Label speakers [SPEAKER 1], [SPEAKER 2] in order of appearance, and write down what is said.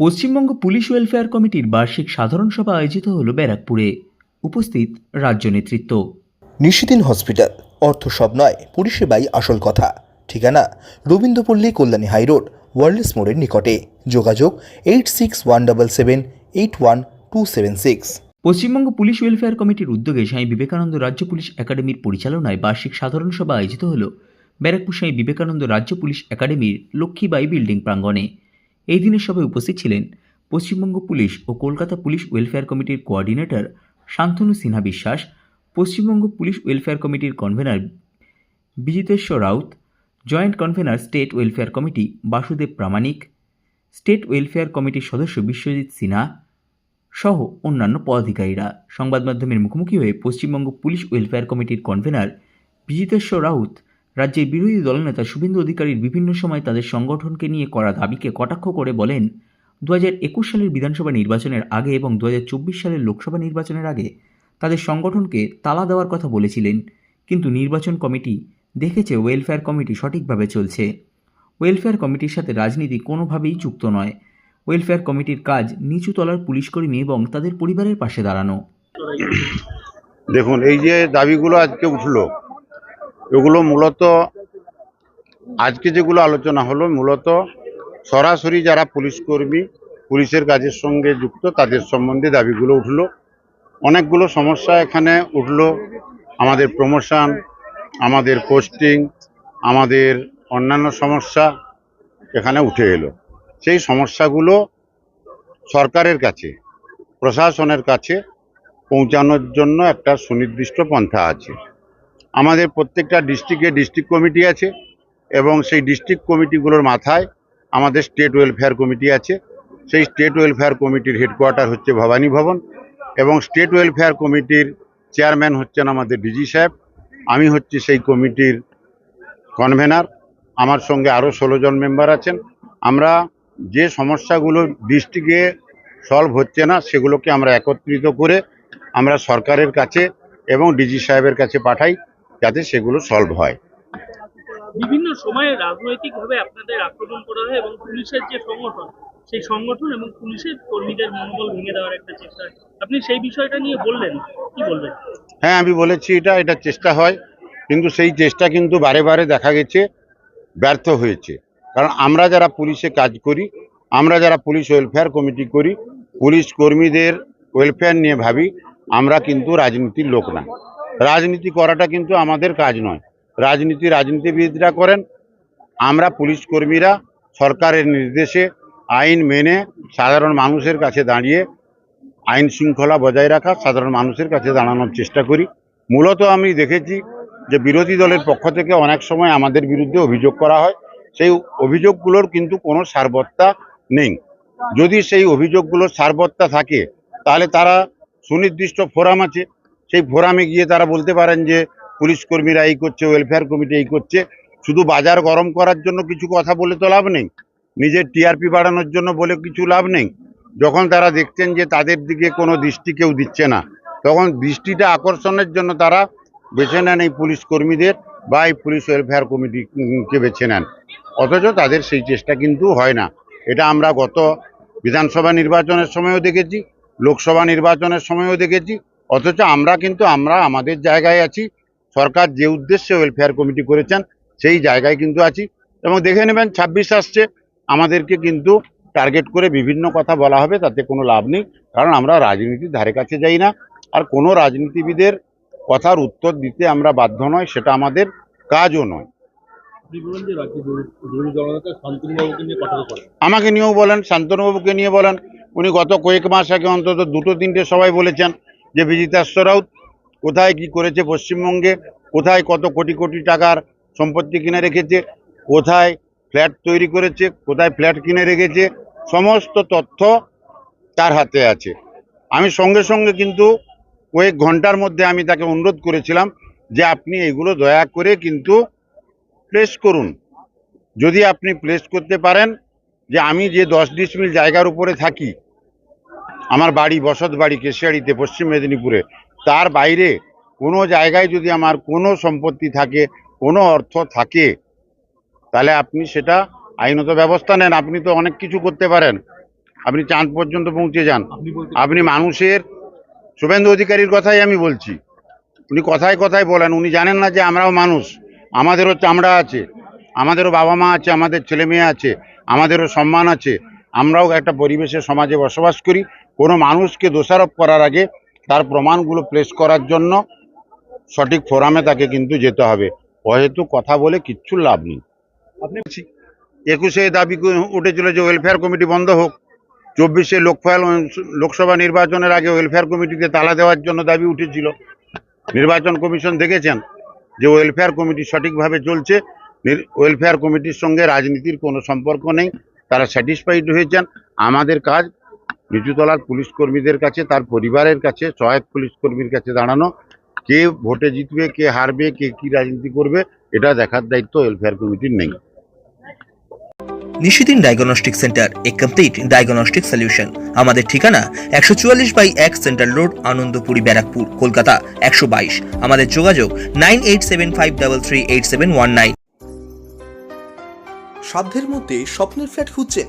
[SPEAKER 1] Paschimbanga police welfare কমিটির বার্ষিক সাধারণ সভা আয়োজিত হল ব্যারাকপুরে। উপস্থিত রাজ্য নেতৃত্ব।
[SPEAKER 2] নিশিদিন হসপিটাল অর্থ সব নয় পরিষেবাই আসল কথা। ঠিকানা রবীন্দ্রপল্লী কল্যাণী হাইরোড ওয়ার্ল্ডস মোড়ের নিকটে। যোগাযোগ eight six one double seven eight one two seven six.
[SPEAKER 1] Paschimbanga police welfare কমিটির উদ্যোগে স্বামী বিবেকানন্দ রাজ্য পুলিশ একাডেমির পরিচালনায় বার্ষিক সাধারণ সভা আয়োজিত হল ব্যারাকপুর স্বামী বিবেকানন্দ রাজ্য পুলিশ একাডেমির লক্ষ্মীবাই বিল্ডিং প্রাঙ্গণে। এই দিনের সভায় উপস্থিত ছিলেন পশ্চিমবঙ্গ পুলিশ ও কলকাতা পুলিশ ওয়েলফেয়ার কমিটির coordinator Santanu Sinha Biswas, Paschimbanga police welfare কমিটির convener Bijiteshwar Raut, joint convener state welfare committee Basudeb Pramanik, state welfare কমিটির সদস্য বিশ্বজিৎ সিনহা সহ অন্যান্য পদাধিকারীরা। সংবাদ মাধ্যমের মুখোমুখি হয়ে পশ্চিমবঙ্গ পুলিশ ওয়েলফেয়ার কমিটির কনভেনার বিজিতেশ্বর রাউত রাজ্যের বিরোধী দলনেতা শুভেন্দু অধিকারীর বিভিন্ন সময় তাদের সংগঠনকে নিয়ে করা দাবিকে কটাক্ষ করে বলেন দু একুশ সালের বিধানসভা নির্বাচনের আগে এবং দু চব্বিশ সালের লোকসভা নির্বাচনের আগে তাদের সংগঠনকে তালা দেওয়ার কথা বলেছিলেন। কিন্তু নির্বাচন কমিটি দেখেছে ওয়েলফেয়ার কমিটি সঠিকভাবে চলছে। ওয়েলফেয়ার কমিটির সাথে রাজনীতি কোনোভাবেই যুক্ত নয়। ওয়েলফেয়ার কমিটির কাজ নিচু তলার পুলিশকর্মী এবং তাদের পরিবারের পাশে দাঁড়ানো।
[SPEAKER 3] দেখুন, এই যে দাবিগুলো আজকে উঠল এগুলো মূলত আজকে যেগুলো আলোচনা হলো, মূলত সরাসরি যারা পুলিশ কর্মী, পুলিশের কাজের সঙ্গে যুক্ত, তাদের সম্বন্ধে দাবিগুলো উঠল। অনেকগুলো সমস্যা এখানে উঠল। আমাদের প্রমোশন আমাদের পোস্টিং আমাদের অন্যান্য সমস্যা এখানে উঠে এলো। সেই সমস্যাগুলো সরকারের কাছে, প্রশাসনের কাছে পৌঁছানোর জন্য একটা সুনির্দিষ্ট পন্থা আছে। আমাদের প্রত্যেকটা ডিস্ট্রিক্টে ডিস্ট্রিক্ট কমিটি আছে এবং সেই ডিস্ট্রিক্ট কমিটিগুলোর মাথায় আমাদের স্টেট ওয়েলফেয়ার কমিটি আছে। সেই স্টেট ওয়েলফেয়ার কমিটির হেডকোয়ার্টার হচ্ছে ভবানী ভবন এবং স্টেট ওয়েলফেয়ার কমিটির চেয়ারম্যান হচ্ছেন আমাদের ডিজি সাহেব। আমি হচ্ছি সেই কমিটির কনভেনার আমার সঙ্গে আরও ষোলো জন মেম্বার আছেন। আমরা যে সমস্যাগুলো ডিস্ট্রিক্টে সলভ হচ্ছে না, সেগুলোকে আমরা একত্রিত করে আমরা সরকারের কাছে এবং ডিজি সাহেবের কাছে পাঠাই। যাতে সেগুলো সলভ হয়।
[SPEAKER 4] বিভিন্ন সময়ে রাজনৈতিকভাবে আপনাদের আক্রমণ করা হয় এবং পুলিশের যে সংগঠন সেই সংগঠন এবং পুলিশের কর্মীদের মনোবল ভেঙে দেওয়ার একটা চেষ্টা আপনি সেই বিষয়টা নিয়ে বললেন কি বলবেন?
[SPEAKER 3] হ্যাঁ আমি বলেছি এটা এটা চেষ্টা হয় কিন্তু সেই চেষ্টা কিন্তু বারে বারে দেখা গেছে ব্যর্থ হয়েছে। কারণ আমরা যারা পুলিশে কাজ করি আমরা যারা পুলিশ ওয়েলফেয়ার কমিটি করি পুলিশ কর্মীদের ওয়েলফেয়ার নিয়ে ভাবি আমরা কিন্তু রাজনীতির লোক না। রাজনীতি করাটা কিন্তু আমাদের কাজ নয়। রাজনীতি রাজনীতিবিদরা করেন, আমরা পুলিশ কর্মীরা সরকারের নির্দেশে আইন মেনে সাধারণ মানুষের কাছে দাঁড়িয়ে আইন শৃঙ্খলা বজায় রাখা, সাধারণ মানুষের কাছে দাঁড়ানোর চেষ্টা করি। মূলত আমি দেখেছি যে বিরোধী দলের পক্ষ থেকে অনেক সময় আমাদের বিরুদ্ধে অভিযোগ করা হয়। সেই অভিযোগগুলোর কিন্তু কোনো সারবত্তা নেই। যদি সেই অভিযোগগুলোর সারবত্তা থাকে, তাহলে তারা সুনির্দিষ্ট ফোরাম আছে। সেই ফোরামে গিয়ে তারা বলতে পারেন যে, পুলিশ কর্মীরা এই করছে ওয়েলফেয়ার কমিটি এই করছে। শুধু বাজার গরম করার জন্য কিছু কথা বলে তো লাভ নেই। নিজের টিআরপি বাড়ানোর জন্য বলে কিছু লাভ নেই। যখন তারা দেখছেন যে তাদের দিকে কোনো দৃষ্টি কেউ দিচ্ছে না, তখন দৃষ্টিটা আকর্ষণের জন্য তারা বেছে নেন এই পুলিশ কর্মীদের বা এই পুলিশ ওয়েলফেয়ার কমিটিকে বেছে নেন। অথচ তাদের সেই চেষ্টা কিন্তু হয় না। এটা আমরা গত বিধানসভা নির্বাচনের সময়ও দেখেছি, লোকসভা নির্বাচনের সময়ও দেখেছি। অথচ আমরা কিন্তু আমরা আমাদের জায়গায় আছি। সরকার যে উদ্দেশ্যে ওয়েলফেয়ার কমিটি করেছেন সেই জায়গায় কিন্তু আছি। এবং দেখে নেবেন ছাব্বিশ আসছে। আমাদেরকে কিন্তু টার্গেট করে বিভিন্ন কথা বলা হবে তাতে কোনো লাভ নেই। কারণ আমরা রাজনীতির ধারে কাছে যাই না। আর কোনো রাজনীতিবিদের কথার উত্তর দিতে আমরা বাধ্য নয় সেটা আমাদের কাজও নয়। আমাকে নিয়েও বলেন শান্তনুবাবুকে নিয়ে বলেন। উনি গত কয়েক মাস আগে অন্তত দুটো তিনটে সবাই বলেছেন যে বিজিতাশ্ব রাউত কোথায় কি করেছে পশ্চিমবঙ্গে, কোথায় কত কোটি কোটি টাকার সম্পত্তি কিনে রেখেছে, কোথায় ফ্ল্যাট তৈরি করেছে, কোথায় ফ্ল্যাট কিনে রেখেছে, সমস্ত তথ্য তার হাতে আছে। আমি সঙ্গে সঙ্গে কিন্তু কয়েক ঘণ্টার মধ্যে আমি তাকে অনুরোধ করেছিলাম যে আপনি এগুলো দয়া করে কিন্তু প্লেস করুন। যদি আপনি প্লেস করতে পারেন যে আমি যে দশ ডিসমিল জায়গার উপরে থাকি আমার বাড়ি বসত বাড়ি কেশিয়াড়িতে পশ্চিম মেদিনীপুরে তার বাইরে কোনো জায়গায় যদি আমার কোনো সম্পত্তি থাকে কোনো অর্থ থাকে তাহলে আপনি সেটা আইনত ব্যবস্থা নেন। আপনি তো অনেক কিছু করতে পারেন। আপনি চাঁদ পর্যন্ত পৌঁছে যান। আপনি মানুষের শুভেন্দু অধিকারীর কথাই আমি বলছি। উনি কথায় কথায় বলেন উনি জানেন না যে আমরাও মানুষ। আমাদেরও চামড়া আছে আমাদেরও বাবা মা আছে আমাদের ছেলে মেয়ে আছে আমাদেরও সম্মান আছে। আমরাও একটা পরিবেশে সমাজে বসবাস করি। কোনো মানুষকে দোষারোপ করার আগে তার প্রমাণগুলো প্লেস করার জন্য সঠিক ফোরামে তাকে কিন্তু যেতে হবে। হয়তো কথা বলে কিচ্ছু লাভ নেই। আপনি একুশে দাবি উঠেছিল যে ওয়েলফেয়ার কমিটি বন্ধ হোক। চব্বিশে লোকফাল লোকসভা নির্বাচনের আগে ওয়েলফেয়ার কমিটিকে তালা দেওয়ার জন্য দাবি উঠেছিল। নির্বাচন কমিশন দেখেছেন যে ওয়েলফেয়ার কমিটি সঠিকভাবে চলছে। ওয়েলফেয়ার কমিটির সঙ্গে রাজনীতির কোনো সম্পর্ক নেই। তারা স্যাটিসফাইড হয়েছেন। আমাদের কাজ নিচুতলার পুলিশ কর্মীদের কাছে তার পরিবারের কাছে সহায়ক পুলিশ কর্মীর কাছে দাঁড়ানো কে ভোটে জিতবে কে হারবে কে কি রাজনীতি করবে এটা দেখার দায়িত্ব ওয়েলফেয়ার কমিটির নেই।
[SPEAKER 2] নিশিদিন ডায়াগনস্টিক সেন্টার এ কমপ্লিট ডায়াগনস্টিক সলিউশন আমাদের ঠিকানা একশো চুয়াল্লিশ বাই এক সেন্ট্রাল রোড আনন্দপুরি ব্যারাকপুর কলকাতা একশো বাইশ। আমাদের যোগাযোগ nine eight seven five double three eight seven one nine. সাধ্যের মধ্যে স্বপ্নের ফ্ল্যাট খুঁজছেন